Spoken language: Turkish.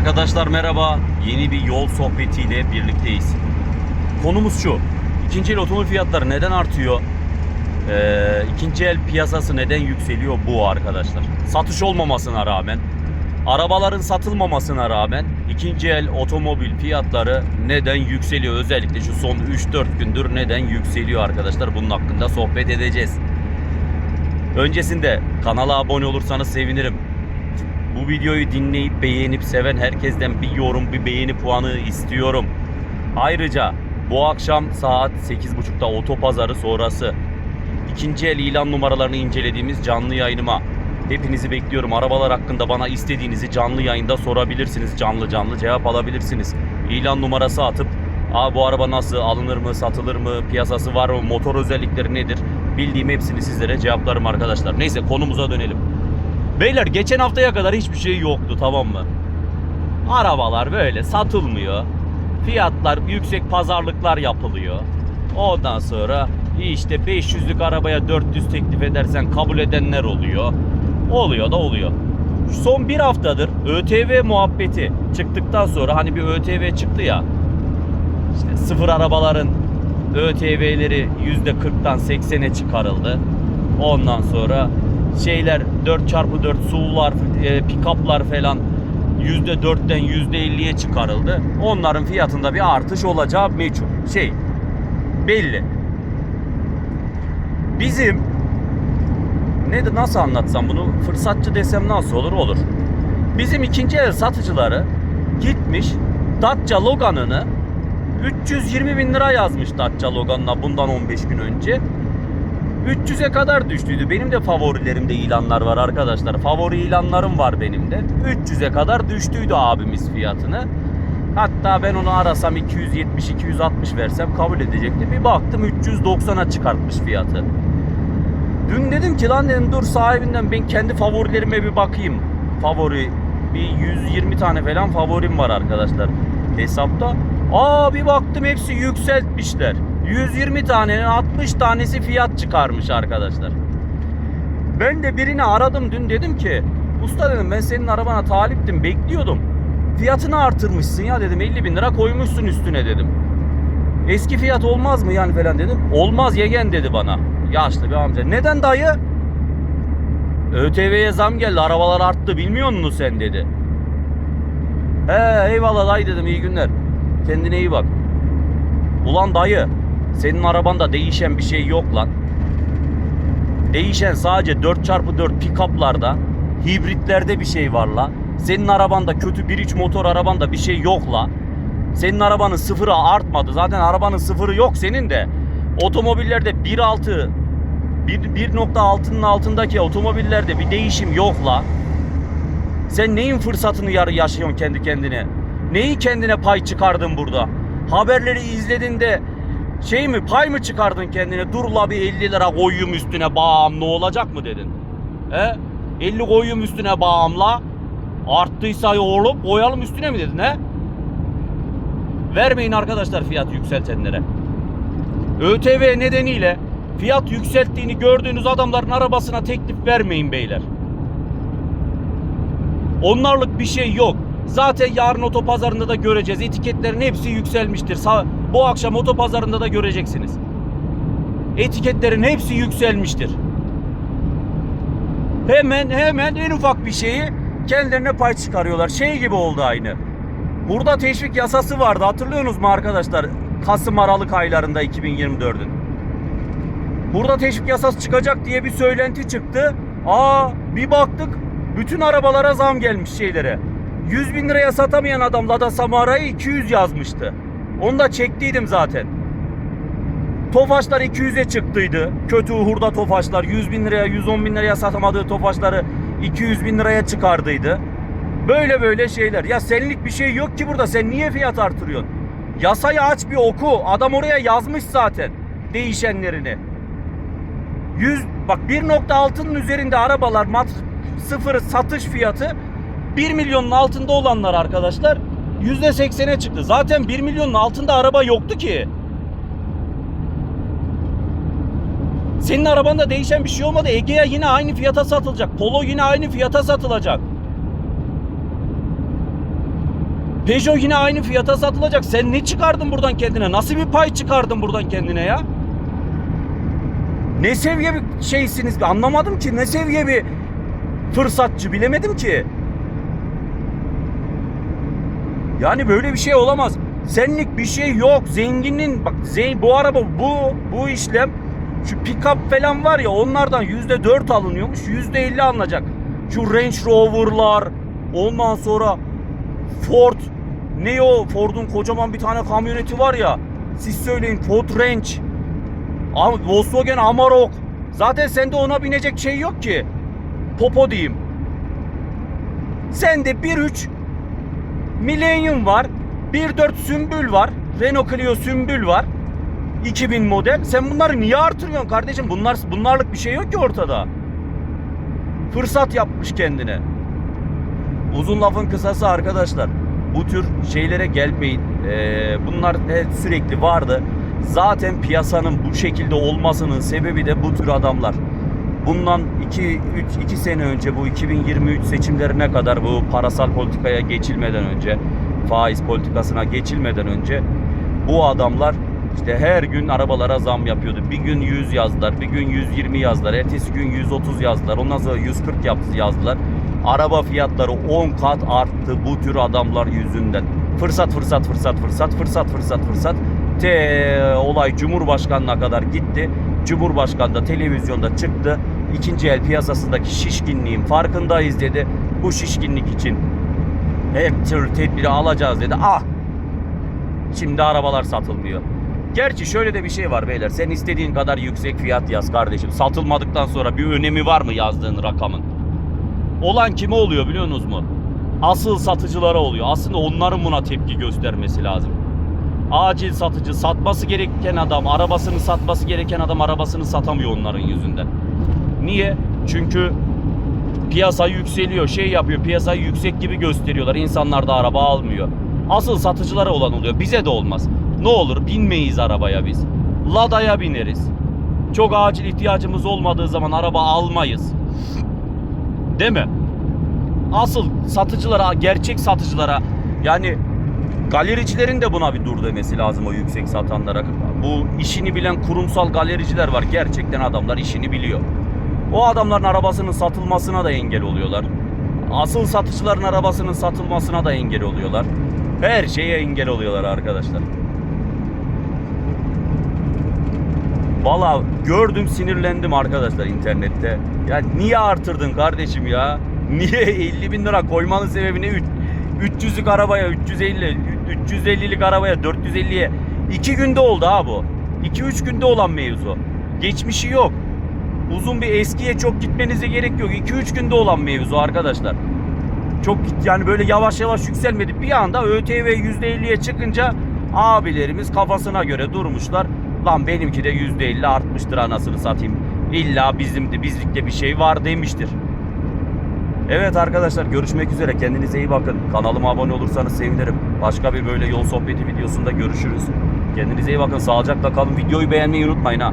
Arkadaşlar merhaba. Yeni bir yol sohbetiyle birlikteyiz. Konumuz şu. İkinci el otomobil fiyatları neden artıyor? Ee, ikinci el piyasası neden yükseliyor bu arkadaşlar. Satış olmamasına rağmen, arabaların satılmamasına rağmen ikinci el otomobil fiyatları neden yükseliyor? Özellikle şu son 3-4 gündür neden yükseliyor arkadaşlar? Bunun hakkında sohbet edeceğiz. Öncesinde kanala abone olursanız sevinirim. Bu videoyu dinleyip beğenip seven herkesten bir yorum, bir beğeni puanı istiyorum. Ayrıca bu akşam saat 8.30'da otopazarı sonrası ikinci el ilan numaralarını incelediğimiz canlı yayınıma hepinizi bekliyorum. Arabalar hakkında bana istediğinizi canlı yayında sorabilirsiniz. Canlı canlı cevap alabilirsiniz. İlan numarası atıp Aa, bu araba nasıl alınır mı satılır mı piyasası var mı motor özellikleri nedir bildiğim hepsini sizlere cevaplarım arkadaşlar. Neyse konumuza dönelim. Beyler geçen haftaya kadar hiçbir şey yoktu tamam mı? Arabalar böyle satılmıyor. Fiyatlar yüksek pazarlıklar yapılıyor. Ondan sonra işte 500'lük arabaya 400 teklif edersen kabul edenler oluyor. Oluyor da oluyor. Son bir haftadır ÖTV muhabbeti çıktıktan sonra hani bir ÖTV çıktı ya. İşte sıfır arabaların ÖTV'leri %40'tan 80'e çıkarıldı. Ondan sonra şeyler 4x4 SUV'lar, e, pick-up'lar falan %4'ten %50'ye çıkarıldı. Onların fiyatında bir artış olacağı meçhul. Şey belli. Bizim ne de nasıl anlatsam bunu fırsatçı desem nasıl olur olur. Bizim ikinci el satıcıları gitmiş Dacia Logan'ını 320 bin lira yazmış Dacia Logan'la bundan 15 gün önce. 300'e kadar düştüydü. Benim de favorilerimde ilanlar var arkadaşlar. Favori ilanlarım var benim de. 300'e kadar düştüydü abimiz fiyatını. Hatta ben onu arasam 270-260 versem kabul edecekti. Bir baktım 390'a çıkartmış fiyatı. Dün dedim ki lan dedim dur sahibinden ben kendi favorilerime bir bakayım. Favori bir 120 tane falan favorim var arkadaşlar hesapta. Aa bir baktım hepsi yükseltmişler. 120 tanenin 60 tanesi fiyat çıkarmış arkadaşlar. Ben de birini aradım dün dedim ki usta dedim ben senin arabana taliptim bekliyordum. Fiyatını artırmışsın ya dedim 50 bin lira koymuşsun üstüne dedim. Eski fiyat olmaz mı yani falan dedim. Olmaz yegen dedi bana. Yaşlı bir amca. Neden dayı? ÖTV'ye zam geldi arabalar arttı bilmiyor musun sen dedi. He eyvallah dayı dedim iyi günler. Kendine iyi bak. Ulan dayı senin arabanda değişen bir şey yok lan. Değişen sadece 4x4 pick-up'larda, hibritlerde bir şey var la. Senin arabanda kötü bir iç motor arabanda bir şey yok la. Senin arabanın sıfırı artmadı. Zaten arabanın sıfırı yok senin de. Otomobillerde 1.6 bir- 1.6'nın altındaki otomobillerde bir değişim yok la. Sen neyin fırsatını yarı yaşıyorsun kendi kendine? Neyi kendine pay çıkardın burada? Haberleri izledin de şey mi pay mı çıkardın kendine? Dur la bir 50 lira koyayım üstüne bağım ne olacak mı dedin? He? 50 koyayım üstüne bağımla. Arttıysa oğlum koyalım üstüne mi dedin he? Vermeyin arkadaşlar fiyat yükseltenlere. ÖTV nedeniyle fiyat yükselttiğini gördüğünüz adamların arabasına teklif vermeyin beyler. Onlarlık bir şey yok. Zaten yarın otopazarında da göreceğiz. Etiketlerin hepsi yükselmiştir. Sa- Bu akşam otopazarında da göreceksiniz. Etiketlerin hepsi yükselmiştir. Hemen hemen en ufak bir şeyi kendilerine pay çıkarıyorlar. Şey gibi oldu aynı. Burada teşvik yasası vardı hatırlıyorsunuz mu arkadaşlar? Kasım Aralık aylarında 2024'ün. Burada teşvik yasası çıkacak diye bir söylenti çıktı. Aa bir baktık bütün arabalara zam gelmiş şeylere. 100 bin liraya satamayan adam Lada Samara'yı 200 yazmıştı. Onu da çektiydim zaten. Tofaşlar 200'e çıktıydı. Kötü hurda Tofaşlar 100 bin liraya 110 bin liraya satamadığı Tofaşları 200 bin liraya çıkardıydı. Böyle böyle şeyler. Ya senlik bir şey yok ki burada. Sen niye fiyat artırıyorsun? Yasayı aç bir oku. Adam oraya yazmış zaten değişenlerini. 100 bak 1.6'nın üzerinde arabalar mat sıfır satış fiyatı 1 milyonun altında olanlar arkadaşlar %80'e çıktı. Zaten 1 milyonun altında araba yoktu ki. Senin arabanda değişen bir şey olmadı. Egea yine aynı fiyata satılacak. Polo yine aynı fiyata satılacak. Peugeot yine aynı fiyata satılacak. Sen ne çıkardın buradan kendine? Nasıl bir pay çıkardın buradan kendine ya? Ne seviye bir şeysiniz? Anlamadım ki. Ne seviye bir fırsatçı bilemedim ki. Yani böyle bir şey olamaz. Senlik bir şey yok. Zenginin bak zengin, bu araba bu bu işlem şu pick-up falan var ya onlardan yüzde dört alınıyormuş. Yüzde elli alınacak. Şu Range Rover'lar ondan sonra Ford ne o Ford'un kocaman bir tane kamyoneti var ya siz söyleyin Ford Range Volkswagen Amarok zaten sende ona binecek şey yok ki Popo diyeyim sende 1.3 Millennium var 1.4 Sümbül var Renault Clio Sümbül var 2000 model sen bunları niye artırıyorsun kardeşim bunlar bunlarlık bir şey yok ki ortada fırsat yapmış kendine Uzun lafın kısası arkadaşlar. Bu tür şeylere gelmeyin. Ee, bunlar hep sürekli vardı. Zaten piyasanın bu şekilde olmasının sebebi de bu tür adamlar. Bundan 2 3 2 sene önce bu 2023 seçimlerine kadar bu parasal politikaya geçilmeden önce faiz politikasına geçilmeden önce bu adamlar işte her gün arabalara zam yapıyordu. Bir gün 100 yazdılar, bir gün 120 yazdılar, ertesi gün 130 yazdılar, ondan sonra 140 yaptı yazdılar. Araba fiyatları 10 kat arttı bu tür adamlar yüzünden. Fırsat fırsat fırsat fırsat fırsat fırsat fırsat. Te olay Cumhurbaşkanına kadar gitti. Cumhurbaşkanı da televizyonda çıktı. İkinci el piyasasındaki şişkinliğin farkındayız dedi. Bu şişkinlik için her tür tedbiri alacağız dedi. Ah Şimdi arabalar satılmıyor. Gerçi şöyle de bir şey var beyler. Sen istediğin kadar yüksek fiyat yaz kardeşim. Satılmadıktan sonra bir önemi var mı yazdığın rakamın? Olan kime oluyor biliyorsunuz mu? Asıl satıcılara oluyor. Aslında onların buna tepki göstermesi lazım. Acil satıcı satması gereken adam, arabasını satması gereken adam arabasını satamıyor onların yüzünden. Niye? Çünkü piyasa yükseliyor, şey yapıyor, piyasayı yüksek gibi gösteriyorlar. İnsanlar da araba almıyor. Asıl satıcılara olan oluyor. Bize de olmaz. Ne olur binmeyiz arabaya biz. Lada'ya bineriz. Çok acil ihtiyacımız olmadığı zaman araba almayız. Değil mi? Asıl satıcılara, gerçek satıcılara yani galericilerin de buna bir dur demesi lazım o yüksek satanlara. Bu işini bilen kurumsal galericiler var. Gerçekten adamlar işini biliyor. O adamların arabasının satılmasına da engel oluyorlar. Asıl satıcıların arabasının satılmasına da engel oluyorlar. Her şeye engel oluyorlar arkadaşlar. Valla gördüm sinirlendim arkadaşlar internette. Ya niye artırdın kardeşim ya? Niye 50 bin lira koymanın sebebi ne? Üç- 300'lük arabaya 350, 350'lik arabaya 450'ye 2 günde oldu ha bu. 2-3 günde olan mevzu. Geçmişi yok. Uzun bir eskiye çok gitmenize gerek yok. 2-3 günde olan mevzu arkadaşlar. Çok yani böyle yavaş yavaş yükselmedi. Bir anda ÖTV %50'ye çıkınca abilerimiz kafasına göre durmuşlar. Lan benimki de %50 artmıştır anasını satayım. İlla bizim de bizlikte bir şey var demiştir. Evet arkadaşlar görüşmek üzere. Kendinize iyi bakın. Kanalıma abone olursanız sevinirim. Başka bir böyle yol sohbeti videosunda görüşürüz. Kendinize iyi bakın. Sağlıcakla kalın. Videoyu beğenmeyi unutmayın ha.